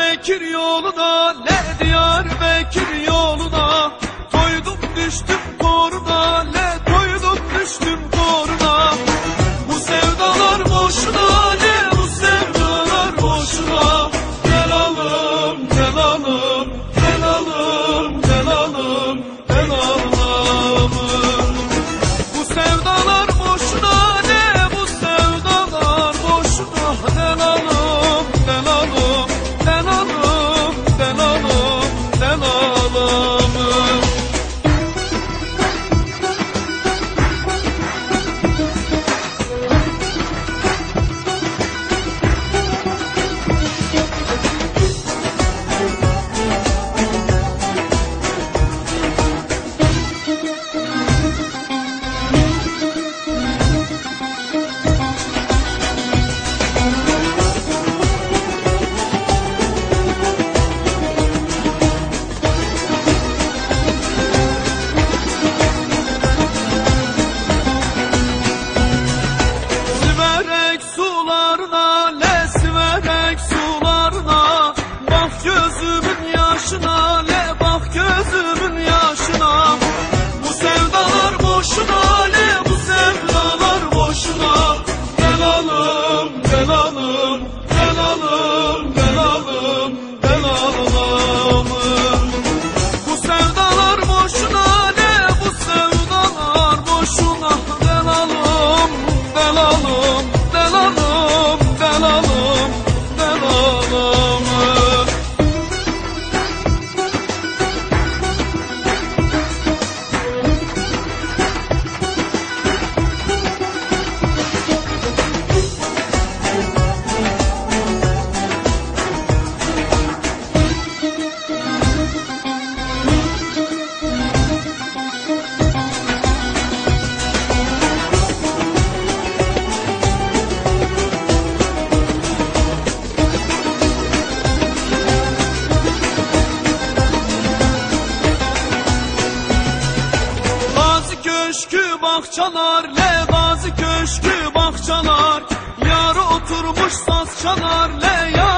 Bekir yoluna ne diyar Bekir yoluna? Koydum düştüm koruna ne köşkü bahçalar Lebazi köşkü bahçalar. Yarı oturmuş saz çalar Leya